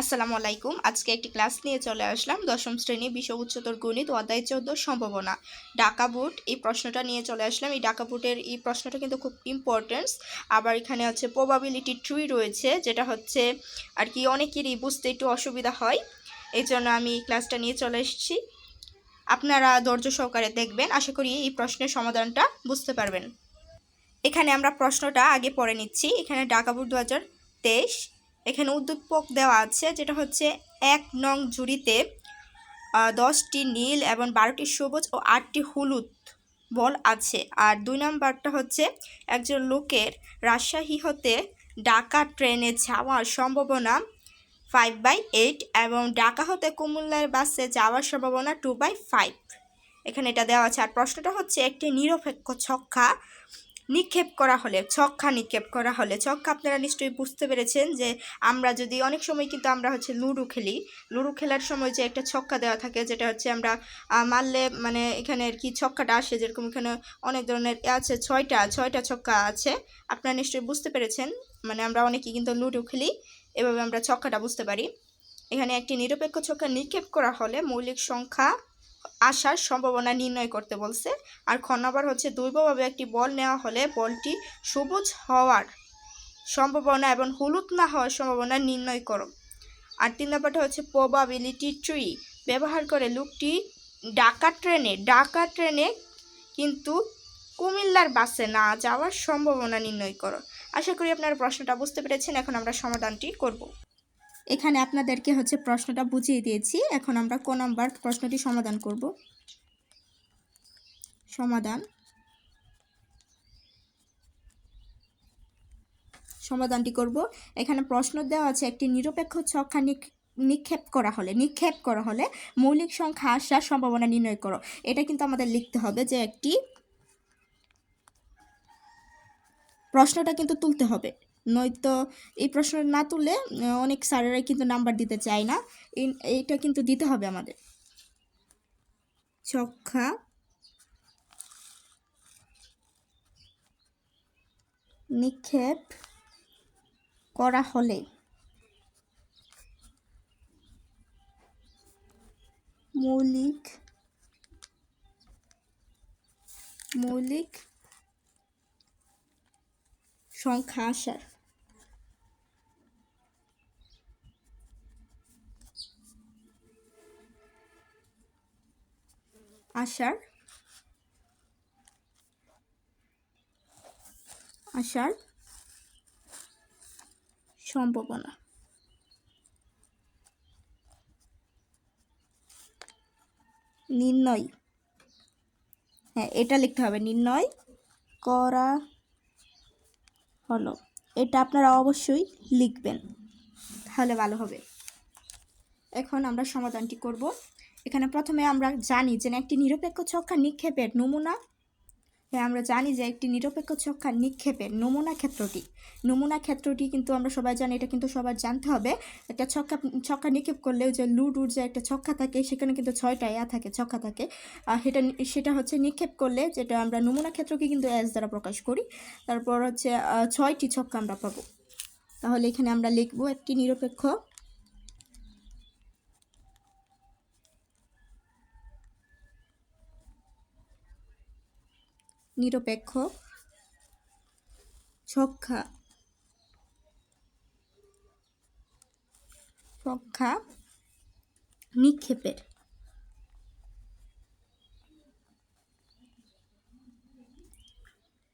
আসসালামু আলাইকুম। আজকে একটি ক্লাস নিয়ে চলে আসলাম। দশম শ্রেণি বিশ্ব উচ্চতর গণিত অধ্যায় চোদ্দ সম্ভাবনা। ডাকা বুট এই প্রশ্নটা নিয়ে চলে আসলাম। এই ডাকা বুটের এই প্রশ্নটা কিন্তু খুব ইম্পর্টেন্স আবার এখানে হচ্ছে প্রবাবিলিটি ট্রি রয়েছে, যেটা হচ্ছে আর কি অনেকেরই বুঝতে একটু অসুবিধা হয়। এই জন্য আমি এই ক্লাসটা নিয়ে চলে এসেছি। আপনারা ধৈর্য সহকারে দেখবেন। আশা করি এই প্রশ্নের সমাধানটা বুঝতে পারবেন। এখানে আমরা প্রশ্নটা আগে পড়ে নিচ্ছি। এখানে ডাকা বুট দু হাজার তেইশ এখানে উদ্দীপক দেওয়া আছে, যেটা হচ্ছে এক নং জুড়িতে দশটি নীল এবং বারোটি সবুজ ও আটটি হলুদ বল আছে। আর দুই নম্বরটা হচ্ছে একজন লোকের রাজশাহী হতে ঢাকা ট্রেনে যাওয়ার সম্ভাবনা ফাইভ বাই এইট এবং ঢাকা হতে কুমিল্লার বাসে যাওয়ার সম্ভাবনা টু বাই ফাইভ এখানে এটা দেওয়া আছে। আর প্রশ্নটা হচ্ছে একটি নিরপেক্ষ ছক্কা নিক্ষেপ করা হলে, ছক্কা নিক্ষেপ করা হলে, ছক্কা আপনারা নিশ্চয়ই বুঝতে পেরেছেন যে আমরা যদি অনেক সময় কিন্তু আমরা হচ্ছে লুডু খেলি। লুডু খেলার সময় যে একটা ছক্কা দেওয়া থাকে, যেটা হচ্ছে আমরা মারলে মানে এখানে আর কি ছক্কাটা আসে, যেরকম এখানে অনেক ধরনের আছে, ছয়টা ছয়টা ছক্কা আছে। আপনারা নিশ্চয়ই বুঝতে পেরেছেন মানে আমরা অনেকেই কিন্তু লুডু খেলি, এভাবে আমরা ছক্কাটা বুঝতে পারি। এখানে একটি নিরপেক্ষ ছক্কা নিক্ষেপ করা হলে মৌলিক সংখ্যা আসার সম্ভাবনা নির্ণয় করতে বলছে। আর খ নম্বর হচ্ছে, দৈবভাবে একটি বল নেওয়া হলে বলটি সবুজ হওয়ার সম্ভাবনা এবং হলুদ না হওয়ার সম্ভাবনা নির্ণয় করো। আর তিন নম্বরটা হচ্ছে প্রবাবিলিটি ট্রি ব্যবহার করে লোকটি ডাকা ট্রেনে ডাকা ট্রেনে কিন্তু কুমিল্লার বাসে না যাওয়ার সম্ভাবনা নির্ণয় করো। আশা করি আপনারা প্রশ্নটা বুঝতে পেরেছেন, এখন আমরা সমাধানটি করব। এখানে আপনাদেরকে হচ্ছে প্রশ্নটা বুঝিয়ে দিয়েছি। এখন আমরা ক নম্বর প্রশ্নটি সমাধান করব। সমাধান। সমাধানটি করব। এখানে প্রশ্ন দেওয়া আছে, একটি নিরপেক্ষ ছক্কা নিক- নিক্ষেপ করা হলে, নিক্ষেপ করা হলে মৌলিক সংখ্যা আসার সম্ভাবনা নির্ণয় করো। এটা কিন্তু আমাদের লিখতে হবে যে একটি প্রশ্নটা কিন্তু তুলতে হবে। নয়তো এই প্রশ্ন না তুললে অনেক স্যারেরাই কিন্তু নাম্বার দিতে চায় না। এই- এইটা কিন্তু দিতে হবে আমাদের। ছক্কা। নিক্ষেপ করা হলে মৌলিক মৌলিক সংখ্যা আসার। আসার আসার সম্ভাবনা। নির্ণয়। হ্যাঁ এটা লিখতে হবে। নির্ণয় করা হলো। এটা আপনারা অবশ্যই লিখবেন। তাহলে ভালো হবে। এখন আমরা সমাধানটি করব। এখানে প্রথমে আমরা জানি যে একটি নিরপেক্ষ ছক্কা নিক্ষেপের নমুনা হ্যাঁ আমরা জানি যে একটি নিরপেক্ষ ছক্কা নিক্ষেপের নমুনা ক্ষেত্রটি। নমুনা ক্ষেত্রটি কিন্তু আমরা সবাই জানি, এটা কিন্তু সবার জানতে হবে। একটা ছক্কা ছক্কা নিক্ষেপ করলে ওই যে লুডুর যে একটা ছক্কা থাকে, সেখানে কিন্তু ছয়টা ইয়া থাকে, ছক্কা থাকে। আর সেটা সেটা হচ্ছে নিক্ষেপ করলে যেটা আমরা নমুনা ক্ষেত্রকে কিন্তু এস দ্বারা প্রকাশ করি। তারপর হচ্ছে ছয়টি ছক্কা আমরা পাবো। তাহলে এখানে আমরা লিখব একটি নিরপেক্ষ নিরপেক্ষ ছক্কা ছক্কা নিক্ষেপের।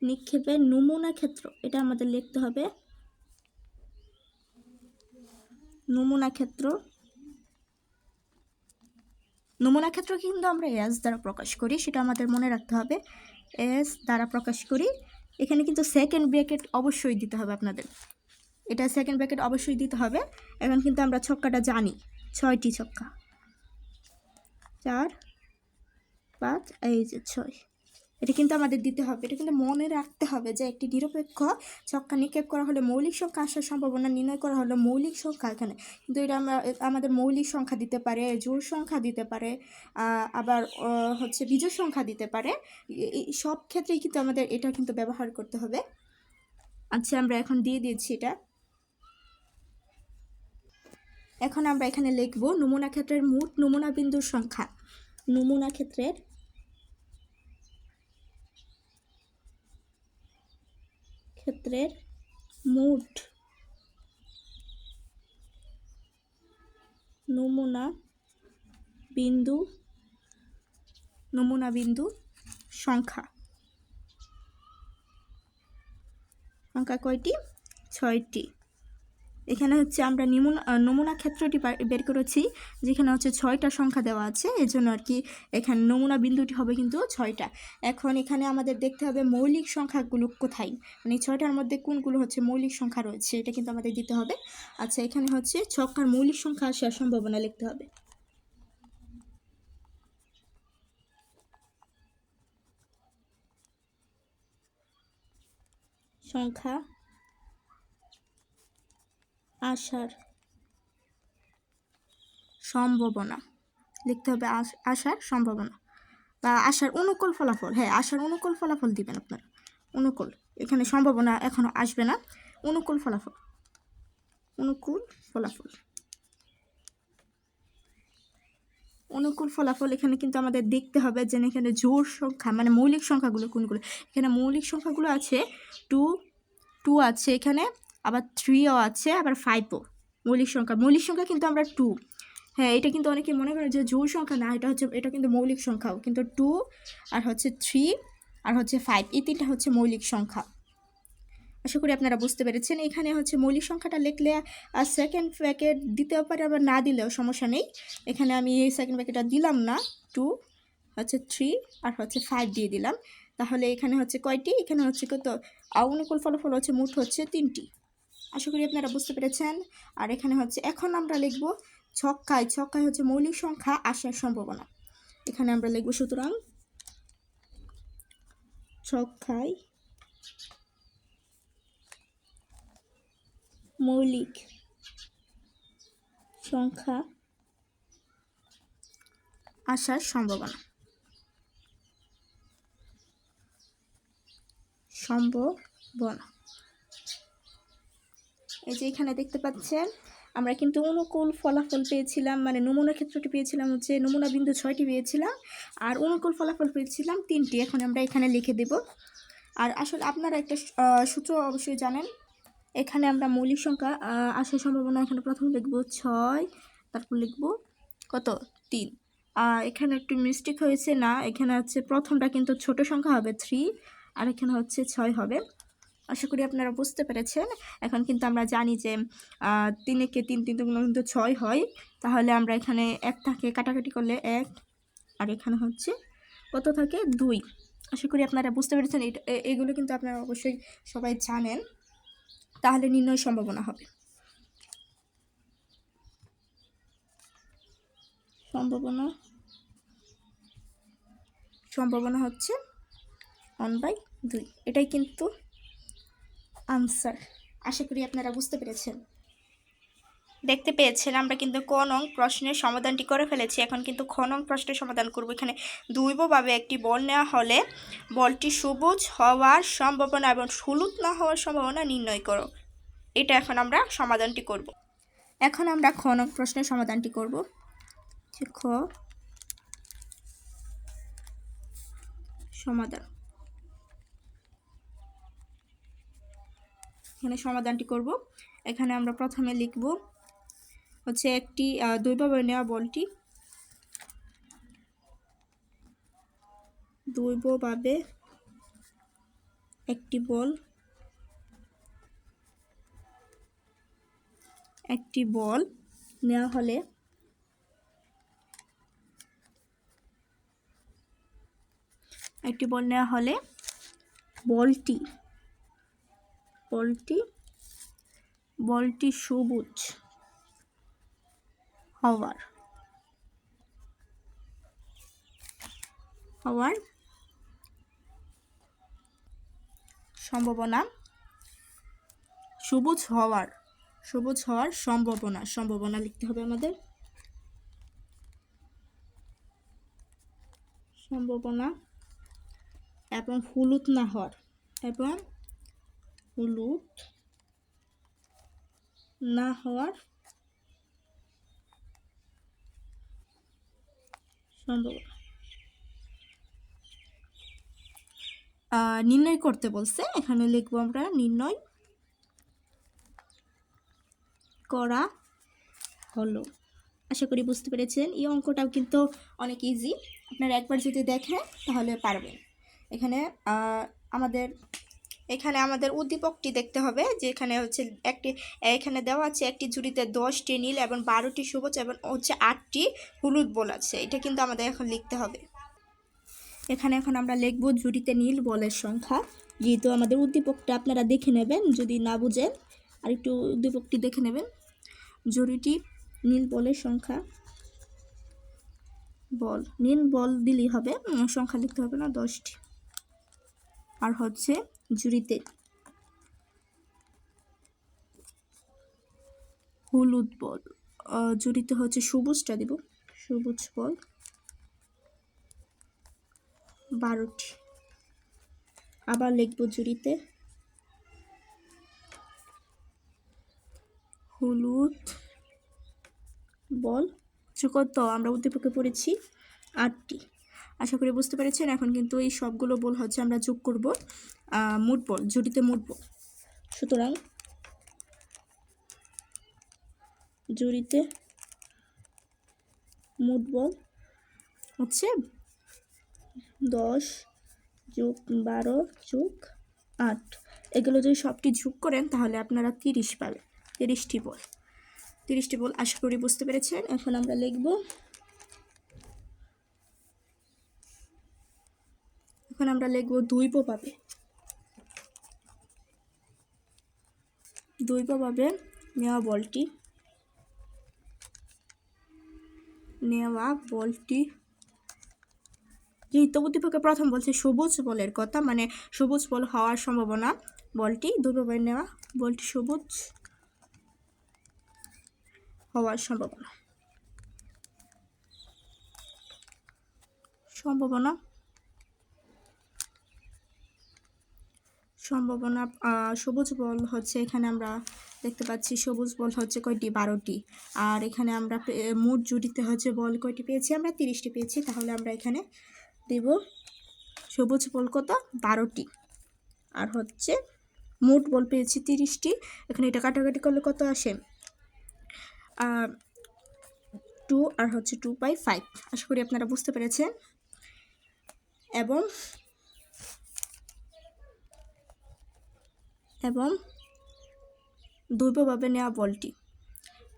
নিক্ষেপের নমুনা ক্ষেত্র, এটা আমাদের লিখতে হবে। নমুনা ক্ষেত্র। নমুনা ক্ষেত্র কিন্তু আমরা এস দ্বারা প্রকাশ করি, সেটা আমাদের মনে রাখতে হবে। এস দ্বারা প্রকাশ করি। এখানে কিন্তু সেকেন্ড ব্র্যাকেট অবশ্যই দিতে হবে আপনাদের। এটা সেকেন্ড ব্র্যাকেট অবশ্যই দিতে হবে। এখন কিন্তু আমরা ছক্কাটা জানি। ছয়টি ছক্কা। চার, পাঁচ, এই যে ছয়। এটা কিন্তু আমাদের দিতে হবে। এটা কিন্তু মনে রাখতে হবে যে একটি নিরপেক্ষ ছক্কা নিক্ষেপ করা হলে মৌলিক সংখ্যা আসার সম্ভাবনা নির্ণয় করা হলো মৌলিক সংখ্যা এখানে। কিন্তু এটা আমরা আমাদের মৌলিক সংখ্যা দিতে পারে জোর সংখ্যা দিতে পারে আবার হচ্ছে বিজোড় সংখ্যা দিতে পারে। সব ক্ষেত্রেই কিন্তু আমাদের এটা কিন্তু ব্যবহার করতে হবে। আচ্ছা আমরা এখন দিয়ে দিয়েছি এটা। এখন আমরা এখানে লিখব নমুনা ক্ষেত্রের মোট নমুনা বিন্দুর সংখ্যা। নমুনা ক্ষেত্রের ক্ষেত্রের মোট নমুনা বিন্দু নমুনা বিন্দু সংখ্যা। সংখ্যা কয়টি? ছয়টি। এখানে হচ্ছে আমরা নমুনা নমুনা ক্ষেত্রটি বের করেছি, যেখানে হচ্ছে ছয়টা সংখ্যা দেওয়া আছে এই জন্য আর কি এখানে নমুনা বিন্দুটি হবে কিন্তু ছয়টা। এখন এখানে আমাদের দেখতে হবে মৌলিক সংখ্যাগুলো কোথায় মানে ছয়টার মধ্যে কোনগুলো হচ্ছে মৌলিক সংখ্যা রয়েছে, এটা কিন্তু আমাদের দিতে হবে। আচ্ছা এখানে হচ্ছে ছক্কার মৌলিক সংখ্যা আসার সম্ভাবনা লিখতে হবে। সংখ্যা আসার সম্ভাবনা। লিখতে হবে আস- আসার সম্ভাবনা। বা আসার অনুকূল ফলাফল হ্যাঁ আসার অনুকূল ফলাফল দিবেন আপনার। অনুকূল, এখানে সম্ভাবনা এখনও আসবে না। অনুকূল ফলাফল অনুকূল ফলাফল। অনুকূল ফলাফল এখানে কিন্তু আমাদের দেখতে হবে যে এখানে জোর সংখ্যা মানে মৌলিক সংখ্যাগুলো কোনগুলো? এখানে মৌলিক সংখ্যাগুলো আছে টু টু আছে এখানে। আবার থ্রিও আছে, আবার ফাইভও মৌলিক সংখ্যা মৌলিক সংখ্যা কিন্তু আমরা টু হ্যাঁ এটা কিন্তু অনেকে মনে করে যে জোর সংখ্যা না, এটা হচ্ছে, এটা কিন্তু মৌলিক সংখ্যাও। কিন্তু টু আর হচ্ছে থ্রি আর হচ্ছে ফাইভ এই তিনটা হচ্ছে মৌলিক সংখ্যা। আশা করি আপনারা বুঝতে পেরেছেন। এখানে হচ্ছে মৌলিক সংখ্যাটা লিখলে, আর সেকেন্ড প্যাকেট দিতেও পারে, আবার না দিলেও সমস্যা নেই। এখানে আমি এই সেকেন্ড প্যাকেটটা দিলাম না। টু হচ্ছে থ্রি আর হচ্ছে ফাইভ দিয়ে দিলাম। তাহলে এখানে হচ্ছে কয়টি? এখানে হচ্ছে কত? অনুকূল ফলাফল হচ্ছে মোট হচ্ছে তিনটি। আশা করি আপনারা বুঝতে পেরেছেন। আর এখানে হচ্ছে, এখন আমরা লিখব ছক্কায় ছক্কায় হচ্ছে মৌলিক সংখ্যা আসার সম্ভাবনা। এখানে আমরা লিখব সুতরাং ছক্কায় মৌলিক সংখ্যা আসার সম্ভাবনা। সম্ভাবনা। এই যে এখানে দেখতে পাচ্ছেন, আমরা কিন্তু অনুকূল ফলাফল পেয়েছিলাম মানে নমুনা ক্ষেত্রটি পেয়েছিলাম, হচ্ছে নমুনা বিন্দু ছয়টি পেয়েছিলাম, আর অনুকূল ফলাফল পেয়েছিলাম তিনটি। এখন আমরা এখানে লিখে দেব। আর আসলে আপনারা একটা সূত্র অবশ্যই জানেন। এখানে আমরা মৌলিক সংখ্যা আসার সম্ভাবনা এখানে প্রথম লিখব ছয়, তারপর লিখব কত? তিন। এখানে একটু মিস্টেক হয়েছে না, এখানে হচ্ছে প্রথমটা কিন্তু ছোট সংখ্যা হবে থ্রি আর এখানে হচ্ছে ছয় হবে। আশা করি আপনারা বুঝতে পেরেছেন। এখন কিন্তু আমরা জানি যে আহ, তিনেকে তিন তিন দুগুণ কিন্তু ছয় হয়। তাহলে আমরা এখানে এক থাকে কাটাকাটি করলে এক আর এখানে হচ্ছে কত থাকে? দুই। আশা করি আপনারা বুঝতে পেরেছেন। এগুলো কিন্তু আপনারা অবশ্যই সবাই জানেন। তাহলে নির্ণয় সম্ভাবনা হবে। সম্ভাবনা সম্ভাবনা হচ্ছে ওয়ান বাই দুই। এটাই কিন্তু আনসার আশা করি আপনারা বুঝতে পেরেছেন। দেখতে পেয়েছেন আমরা কিন্তু ক নং প্রশ্নের সমাধানটি করে ফেলেছি। এখন কিন্তু খ নং প্রশ্নের সমাধান করব। এখানে দৈবভাবে একটি বল নেওয়া হলে বলটি সবুজ হওয়ার সম্ভাবনা এবং হলুদ না হওয়ার সম্ভাবনা নির্ণয় করো। এটা এখন আমরা সমাধানটি করব। এখন আমরা খ নং প্রশ্নের সমাধানটি করব। খ সমাধান। এখানে সমাধানটি করব। এখানে আমরা প্রথমে লিখব হচ্ছে একটি আহ, দৈবভাবে নেওয়া বলটি। দৈবভাবে একটি বল একটি বল নেওয়া হলে একটি বল নেওয়া হলে বলটি বলটি বলটি সবুজ হওয়ার হওয়ার সম্ভাবনা, সবুজ হওয়ার সবুজ হওয়ার সম্ভাবনা সম্ভাবনা লিখতে হবে আমাদের। সম্ভাবনা এবং হলুদ না হওয়ার, এবং হলুদ না হওয়ার নির্ণয় করতে বলছে। এখানে লিখব আমরা নির্ণয় করা হলো। আশা করি বুঝতে পেরেছেন। এই অঙ্কটাও কিন্তু অনেক ইজি আপনারা একবার যদি দেখেন তাহলে পারবেন। এখানে আমাদের এখানে আমাদের উদ্দীপকটি দেখতে হবে যে এখানে হচ্ছে একটি, এখানে দেওয়া আছে একটি ঝুড়িতে দশটি নীল এবং বারোটি সবুজ এবং হচ্ছে আটটি হলুদ বল আছে। এটা কিন্তু আমাদের এখন লিখতে হবে। এখানে এখন আমরা লিখব ঝুড়িতে নীল বলের সংখ্যা। যেহেতু আমাদের উদ্দীপকটা আপনারা দেখে নেবেন, যদি না বুঝেন আর একটু উদ্দীপকটি দেখে নেবেন। জুড়িটি নীল বলের সংখ্যা। বল, নীল বল দিলেই হবে সংখ্যা লিখতে হবে না, দশটি। আর হচ্ছে জুড়িতে হলুদ বল। জুড়িতে হচ্ছে সবুজটা দিব। সবুজ বল। বারোটি। আবার লিখব জুড়িতে হলুদ বল। কত আমরা উদ্দীপকে পড়েছি আটটি। আশা করি বুঝতে পেরেছেন। এখন কিন্তু এই সবগুলো বল হচ্ছে আমরা যোগ করব। বল জুড়িতে মোট বল সুতরাং জুড়িতে মোট বল হচ্ছে দশ যোগ বারো যোগ আট। এগুলো যদি সবটি যোগ করেন, তাহলে আপনারা তিরিশ পাবেন। তিরিশটি বল। তিরিশটি বল, আশা করি বুঝতে পেরেছেন। এখন আমরা লিখব। এখন আমরা লিখব দুইব পাবে। দুইব পাবে নেওয়া বলটি। নেওয়া বলটি। যেহেতু উদ্দীপকে প্রথম বলছে সবুজ বলের কথা মানে সবুজ বল হওয়ার সম্ভাবনা বলটি। দুইভাবে নেওয়া বলটি সবুজ হওয়ার সম্ভাবনা। সম্ভাবনা সম্ভাবনা সবুজ বল হচ্ছে এখানে আমরা দেখতে পাচ্ছি, সবুজ বল হচ্ছে কয়টি? বারোটি। আর এখানে আমরা মোট জুড়িতে হচ্ছে বল কয়টি পেয়েছি? আমরা তিরিশটি পেয়েছি, তাহলে আমরা এখানে দেব সবুজ বল কত? বারোটি। আর হচ্ছে মোট বল পেয়েছি তিরিশটি। এখানে এটা কাটাকাটি করলে কত আসে? টু আর হচ্ছে টু বাই ফাইভ। আশা করি আপনারা বুঝতে পেরেছেন। এবং এবং দুর্বভাবে নেওয়া বলটি।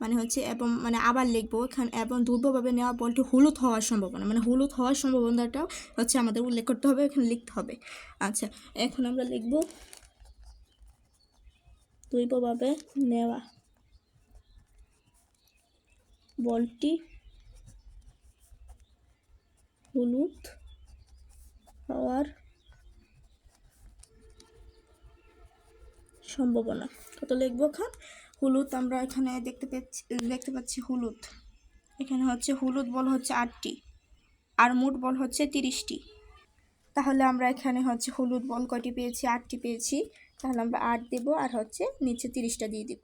মানে হচ্ছে এবং মানে আবার লিখব, এখানে এবং দুর্বভাবে নেওয়া বলটি হলুদ হওয়ার সম্ভাবনা। মানে হলুদ হওয়ার সম্ভাবনাটাও হচ্ছে আমাদের উল্লেখ করতে হবে, এখানে লিখতে হবে। আচ্ছা এখন আমরা লিখব দুর্বভাবে নেওয়া বলটি হলুদ হওয়ার সম্ভাবনা। কত লিখব খান হলুদ আমরা এখানে দেখতে পাচ্ছি দেখতে পাচ্ছি হলুদ। এখানে হচ্ছে হলুদ বল হচ্ছে আটটি, আর মোট বল হচ্ছে তিরিশটি। তাহলে আমরা এখানে হচ্ছে হলুদ বল কয়টি পেয়েছি? আটটি পেয়েছি। তাহলে আমরা আট দেব আর হচ্ছে নিচে তিরিশটা দিয়ে দিব।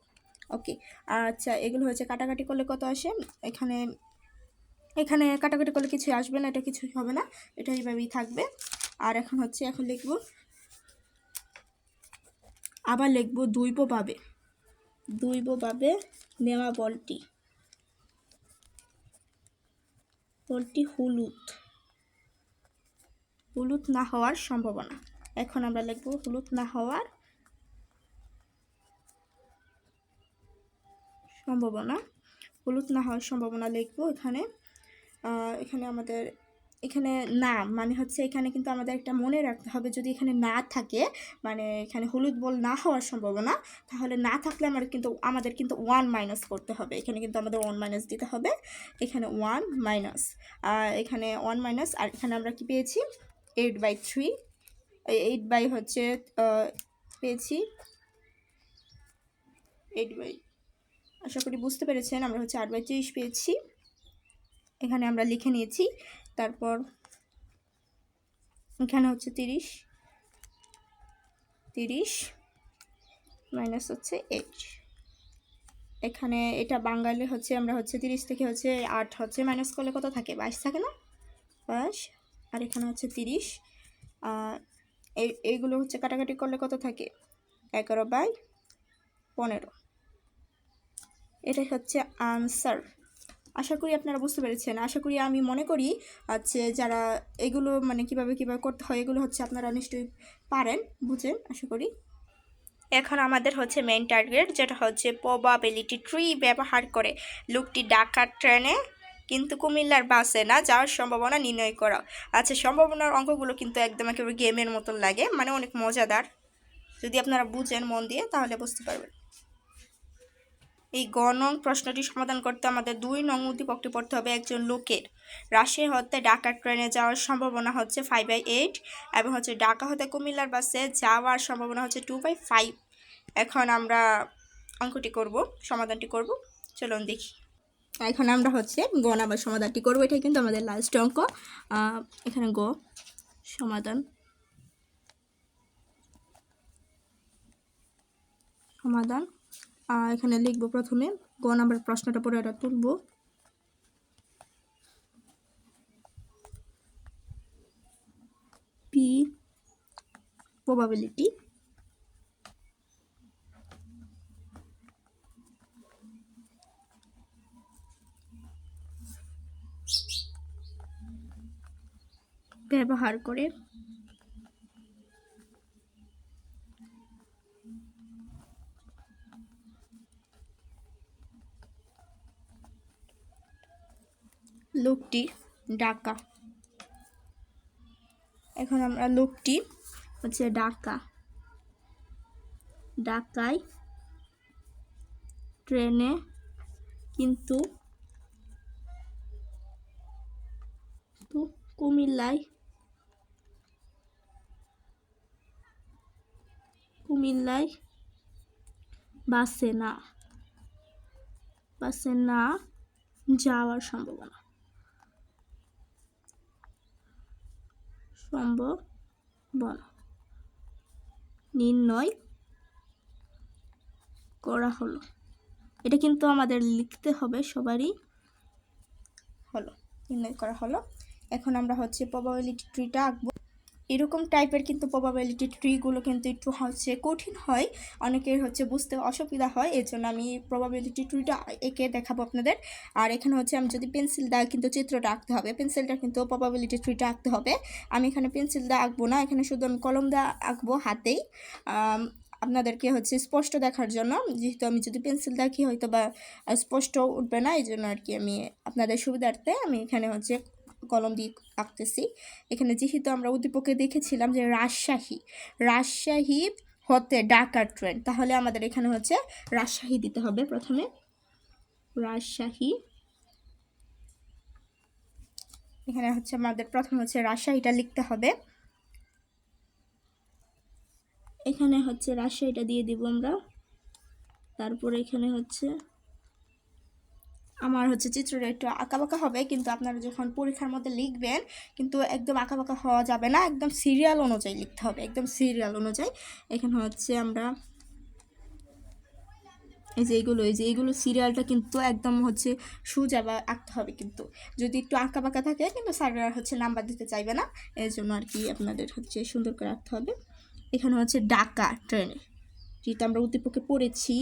ওকে আচ্ছা এগুলো হচ্ছে কাটাকাটি করলে কত আসে? এখানে এখানে কাটাকাটি করলে কিছু আসবে না, এটা কিছুই হবে না, এটা এইভাবেই থাকবে। আর এখন হচ্ছে এখন লিখব আবার লিখব দুইব পাবে দুইব পাবে নেওয়া বলটি। বলটি হলুদ। হলুদ না হওয়ার সম্ভাবনা। এখন আমরা লিখব হলুদ না হওয়ার সম্ভাবনা। হলুদ না হওয়ার সম্ভাবনা লিখব এখানে। এখানে আমাদের এখানে না মানে হচ্ছে এখানে কিন্তু আমাদের একটা মনে রাখতে হবে, যদি এখানে না থাকে মানে এখানে হলুদ বল না হওয়ার সম্ভাবনা, তাহলে না থাকলে আমার কিন্তু, আমাদের কিন্তু ওয়ান মাইনাস করতে হবে। এখানে কিন্তু আমাদের ওয়ান মাইনাস দিতে হবে। এখানে ওয়ান মাইনাস এখানে ওয়ান মাইনাস আর এখানে আমরা কি পেয়েছি? Eight by three eight by হচ্ছে পেয়েছি এইট বাই আশা করি বুঝতে পেরেছেন, আমরা হচ্ছে আট বাই ত্রিশ পেয়েছি। এখানে আমরা লিখে নিয়েছি তারপর এখানে হচ্ছে তিরিশ তিরিশ মাইনাস হচ্ছে এইট। এখানে এটা বাঙালি হচ্ছে, আমরা হচ্ছে তিরিশ থেকে হচ্ছে আট হচ্ছে মাইনাস করলে কত থাকে? বাইশ থাকে না? পাঁচ আর এখানে হচ্ছে তিরিশ। এই, এইগুলো হচ্ছে কাটাকাটি করলে কত থাকে? এগারো বাই পনেরো। এটাই হচ্ছে আনসার আশা করি আপনারা বুঝতে পেরেছেন। আশা করি আমি মনে করি হচ্ছে যারা এগুলো মানে কীভাবে কীভাবে করতে হয়, এগুলো হচ্ছে আপনারা নিশ্চয়ই পারেন, বুঝেন, আশা করি। এখন আমাদের হচ্ছে মেইন টার্গেট যেটা হচ্ছে প্রবাবিলিটি ট্রি ব্যবহার করে লোকটি ডাকার ট্রেনে কিন্তু কুমিল্লার বাসে না যাওয়ার সম্ভাবনা নির্ণয় করা। আচ্ছা সম্ভাবনার অঙ্কগুলো কিন্তু একদম একেবারে গেমের মতন লাগে মানে অনেক মজাদার। যদি আপনারা বুঝেন মন দিয়ে, তাহলে বুঝতে পারবেন। এই গ নং প্রশ্নটি সমাধান করতে আমাদের দুই নং উদ্দীপকটি পড়তে হবে একজন লোকের। রাজশাহী হতে ঢাকা ট্রেনে যাওয়ার সম্ভাবনা হচ্ছে ফাইভ বাই এইট এবং হচ্ছে ঢাকা হতে কুমিল্লার বাসে যাওয়ার সম্ভাবনা হচ্ছে টু বাই ফাইভ এখন আমরা অঙ্কটি করব, সমাধানটি করব। চলুন দেখি। এখন আমরা হচ্ছে গ নাম্বার সমাধানটি করব, এটাই কিন্তু আমাদের লাস্ট অঙ্ক। এখানে গ, সমাধান। সমাধান। এখানে লিখব প্রথমে গ নাম্বার প্রশ্নটা পরে এটা তুলবো। পি প্রবাবিলিটি ব্যবহার করে লোকটি ডাকা। এখন আমরা লোকটি হচ্ছে ডাকা। ডাকায় ট্রেনে কিন্তু কুমিল্লায় কুমিল্লায় বাসে না বাসে না যাওয়ার সম্ভাবনা। সম্ভাবনা নির্ণয় করা হলো। এটা কিন্তু আমাদের লিখতে হবে, সবারই হলো। নির্ণয় করা হলো। এখন আমরা হচ্ছে প্রবাবিলিটি ট্রিটা আঁকবো। এরকম টাইপের কিন্তু প্রবাবিলিটি ট্রিগুলো কিন্তু একটু হচ্ছে কঠিন হয়। অনেকের হচ্ছে বুঝতে অসুবিধা হয় এর জন্য আমি প্রবাবিলিটি ট্রিটা এঁকে দেখাবো আপনাদের। আর এখানে হচ্ছে আমি যদি পেন্সিল দেয় কিন্তু চিত্রটা আঁকতে হবে পেন্সিলটা কিন্তু প্রবাবিলিটি ট্রিটা আঁকতে হবে। আমি এখানে পেন্সিল দিয়ে আঁকবো না, এখানে শুধু আমি কলম দিয়ে আঁকবো হাতেই। আপনাদেরকে হচ্ছে স্পষ্ট দেখার জন্য, যেহেতু আমি যদি পেন্সিল দেখি হয়তো বা স্পষ্ট উঠবে না এই জন্য আর কি আমি আপনাদের সুবিধার্থে আমি এখানে হচ্ছে কলম দিয়ে আঁকতেছি। এখানে যেহেতু আমরা উদ্দীপকে দেখেছিলাম যে রাজশাহী রাজশাহী হতে ঢাকার ট্রেন তাহলে আমাদের এখানে হচ্ছে রাজশাহী দিতে হবে প্রথমে। রাজশাহী, এখানে হচ্ছে আমাদের প্রথমে হচ্ছে রাজশাহীটা লিখতে হবে। এখানে হচ্ছে রাজশাহীটা দিয়ে দিব আমরা। তারপরে এখানে হচ্ছে আমার হচ্ছে চিত্রটা একটু আঁকাবাঁকা হবে, কিন্তু আপনারা যখন পরীক্ষার মধ্যে লিখবেন, কিন্তু একদম আঁকাবাঁকা হওয়া যাবে না, একদম সিরিয়াল অনুযায়ী লিখতে হবে, একদম সিরিয়াল অনুযায়ী। এখানে হচ্ছে আমরা এই যে এইগুলো এই যে এইগুলো সিরিয়ালটা কিন্তু একদম হচ্ছে সোজা বা আঁকতে হবে কিন্তু। যদি একটু আঁকা বাঁকা থাকে, কিন্তু স্যাররা হচ্ছে নাম্বার দিতে চাইবে না এর জন্য আর কি আপনাদের হচ্ছে সুন্দর করে আঁকতে হবে। এখানে হচ্ছে ডাকা ট্রেনে যেহেতু আমরা উদ্দীপকে পড়েছি।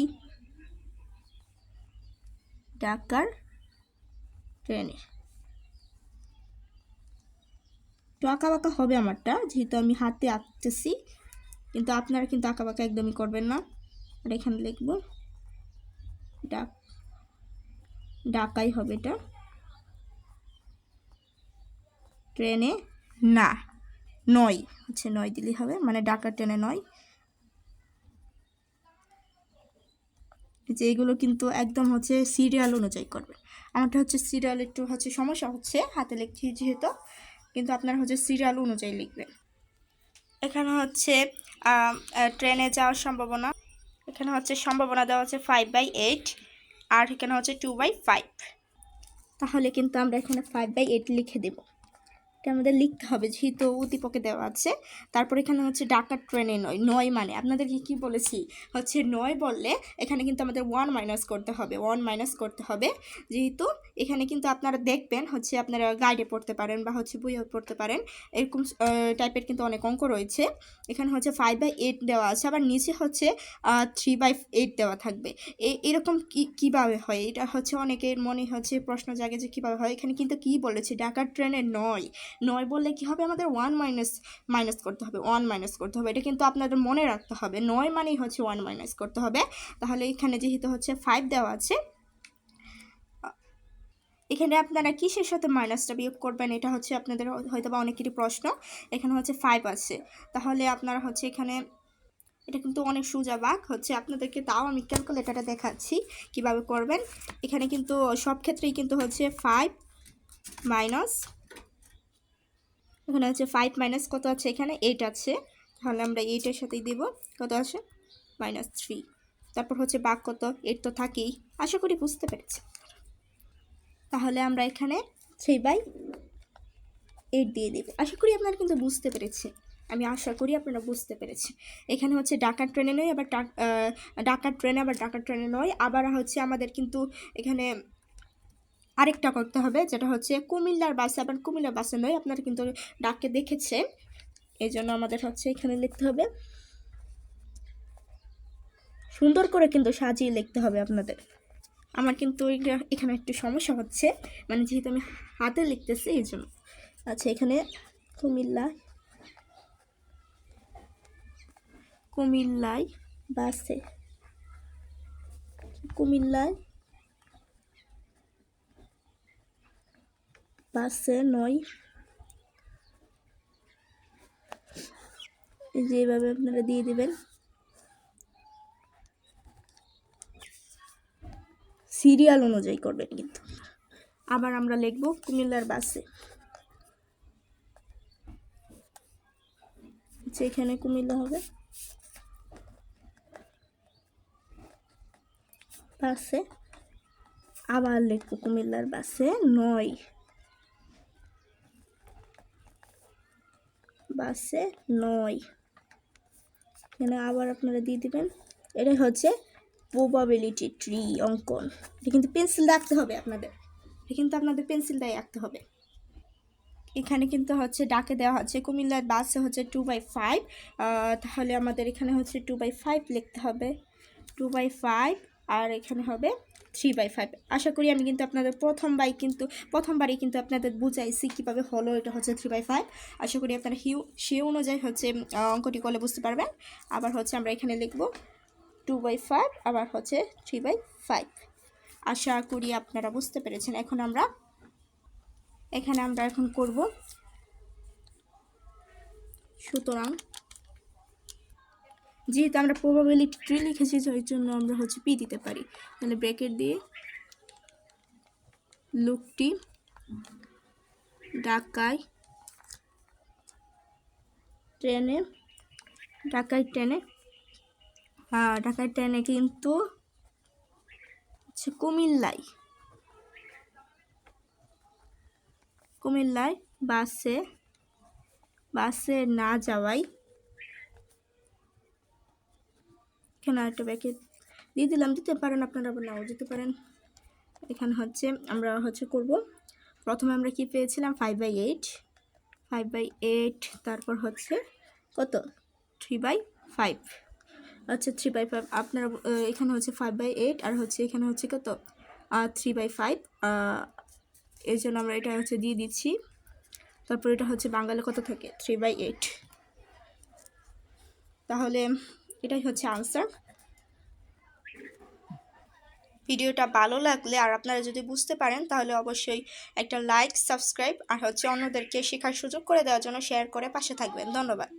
ঢাকার ট্রেনে। তো আঁকা বাঁকা হবে আমারটা, যেহেতু আমি হাতে আঁকতেছি, কিন্তু আপনারা কিন্তু আঁকা বাঁকা একদমই করবেন না। আর এখানে লিখব ডাক ডাকাই হবে এটা। ট্রেনে না, নয়, হচ্ছে নয় দিলেই হবে মানে ডাকা ট্রেনে নয়। যে এগুলো কিন্তু একদম হচ্ছে সিরিয়াল অনুযায়ী করবে। আমারটা হচ্ছে সিরিয়াল একটু হচ্ছে সমস্যা হচ্ছে হাতে লিখছি যেহেতু, কিন্তু আপনারা হচ্ছে সিরিয়াল অনুযায়ী লিখবেন। এখানে হচ্ছে ট্রেনে যাওয়ার সম্ভাবনা। এখানে হচ্ছে সম্ভাবনা দেওয়া হচ্ছে ফাইভ বাই এইট আর এখানে হচ্ছে টু বাই ফাইভ তাহলে কিন্তু আমরা এখানে ফাইভ বাই এইট লিখে দেব। এটা আমাদের লিখতে হবে, যেহেতু উদ্দীপকে দেওয়া আছে। তারপর এখানে হচ্ছে ডাকার ট্রেনে নয় নয় মানে আপনাদেরকে কি বলেছি? হচ্ছে নয় বললে এখানে কিন্তু আমাদের ওয়ান মাইনাস করতে হবে ওয়ান মাইনাস করতে হবে। যেহেতু এখানে কিন্তু আপনারা দেখবেন হচ্ছে আপনারা গাইডে পড়তে পারেন বা হচ্ছে বইয়ে পড়তে পারেন, এরকম টাইপের কিন্তু অনেক অঙ্ক রয়েছে। এখানে হচ্ছে ফাইভ বাই এইট দেওয়া আছে, আবার নিচে হচ্ছে থ্রি বাই এইট দেওয়া থাকবে। এরকম কীভাবে হয়? এটা হচ্ছে অনেকের মনে হচ্ছে প্রশ্ন জাগে যে কীভাবে হয়? এখানে কিন্তু কি বলেছে? ঢাকার ট্রেনে নয়। নয় বললে কি হবে? আমাদের ওয়ান মাইনাস মাইনাস করতে হবে ওয়ান মাইনাস করতে হবে। এটা কিন্তু আপনাদের মনে রাখতে হবে। নয় মানেই হচ্ছে ওয়ান মাইনাস করতে হবে। তাহলে এখানে যেহেতু হচ্ছে ফাইভ দেওয়া আছে এখানে আপনারা কিসের সাথে মাইনাসটা বিয়োগ করবেন? এটা হচ্ছে আপনাদের হয়তো বা অনেকেরই প্রশ্ন। এখানে হচ্ছে ফাইভ আছে। তাহলে আপনারা হচ্ছে এখানে, এটা কিন্তু অনেক সোজা বাক। হচ্ছে আপনাদেরকে তাও আমি ক্যালকুলেটারটা দেখাচ্ছি কীভাবে করবেন। এখানে কিন্তু সব ক্ষেত্রেই কিন্তু হচ্ছে ফাইভ মাইনাস এখানে হচ্ছে ফাইভ মাইনাস কত আছে এখানে? এইট আছে। তাহলে আমরা এইটের সাথেই দেব। কত আছে? মাইনাস থ্রি তারপর হচ্ছে বাক কত? এইট তো থাকেই। আশা করি বুঝতে পেরেছি। তাহলে আমরা এখানে থ্রি বাই এইট দিয়ে দেব। আশা করি আপনারা কিন্তু বুঝতে পেরেছে আমি আশা করি আপনারা বুঝতে পেরেছেন। এখানে হচ্ছে ডাকার ট্রেনে নয়, আবার ডাকার ট্রেনে, আবার ডাকার ট্রেনে নয়। আবার হচ্ছে আমাদের কিন্তু এখানে আরেকটা করতে হবে, যেটা হচ্ছে কুমিল্লার বাসে, আবার কুমিল্লার বাসে নয়, আপনারা কিন্তু ডাকে দেখেছেন এই জন্য আমাদের হচ্ছে এখানে লিখতে হবে। সুন্দর করে কিন্তু সাজিয়ে লিখতে হবে আপনাদের। আমার কিন্তু এখানে একটু সমস্যা হচ্ছে মানে যেহেতু আমি হাতে লিখতেছি, এই জন্য। আচ্ছা এখানে কুমিল্লা, কুমিল্লায় বাসে, কুমিল্লায় বাসে নয়। এই যে এইভাবে আপনারা দিয়ে দেবেন। সিরিয়াল অনুযায়ী করবেন কিন্তু। আবার আমরা লিখব কুমিল্লার বাসে। যেখানে কুমিল্লা হবে। বাসে আবার লিখব কুমিল্লার বাসে নয়। বাসে নয়। এখানে আবার আপনারা দিয়ে দেবেন। এটা হচ্ছে প্রবাবিলিটি ট্রি অঙ্কন। এটা কিন্তু পেন্সিল রাখতে হবে আপনাদের। এটা কিন্তু আপনাদের পেন্সিল দিয়ে রাখতে হবে। এখানে কিন্তু হচ্ছে ডাকে দেওয়া হচ্ছে, কুমিল্লার বাসে হচ্ছে টু বাই ফাইভ তাহলে আমাদের এখানে হচ্ছে টু বাই ফাইভ লিখতে হবে। টু বাই ফাইভ আর এখানে হবে থ্রি বাই ফাইভ আশা করি আমি কিন্তু আপনাদের প্রথমবার কিন্তু, প্রথমবারই কিন্তু আপনাদের বুঝাইছি কীভাবে হলো এটা হচ্ছে থ্রি বাই ফাইভ আশা করি আপনারা হিউ, সে অনুযায়ী হচ্ছে অঙ্কটি করলে বুঝতে পারবেন। আবার হচ্ছে আমরা এখানে লিখব টু বাই ফাইভ আবার হচ্ছে থ্রি বাই ফাইভ আশা করি আপনারা বুঝতে পেরেছেন। এখন আমরা, এখানে আমরা এখন করব। সুতরাং যেহেতু আমরা প্রবাবিলিটি ট্রি লিখেছি এর জন্য আমরা হচ্ছে পি দিতে পারি। তাহলে ব্রেকেট দিয়ে লোকটি ঢাকায় ট্রেনে ঢাকায় ট্রেনে হ্যাঁ ঢাকায় ট্রেনে কিন্তু হচ্ছে কুমিল্লায় কুমিল্লায় বাসে বাসে না যাওয়াই এখানে একটা ব্যাকে দিয়ে দিলাম, দিতে পারেন আপনারা আবার নাও দিতে পারেন। এখানে হচ্ছে আমরা হচ্ছে করব। প্রথমে আমরা কি পেয়েছিলাম? Five by eight five by eight তারপর হচ্ছে কত? থ্রি বাই ফাইভ আচ্ছা থ্রি বাই ফাইভ আপনারা এখানে হচ্ছে ফাইভ বাই এইট আর হচ্ছে এখানে হচ্ছে কত? থ্রি বাই ফাইভ এই জন্য আমরা এটা হচ্ছে দিয়ে দিচ্ছি। তারপর এটা হচ্ছে বাঙালি কত থাকে? থ্রি বাই এইট তাহলে এটাই হচ্ছে আনসার ভিডিওটা ভালো লাগলে আর আপনারা যদি বুঝতে পারেন, তাহলে অবশ্যই একটা লাইক সাবস্ক্রাইব আর হচ্ছে অন্যদেরকে শেখার সুযোগ করে দেওয়ার জন্য শেয়ার করে পাশে থাকবেন। ধন্যবাদ।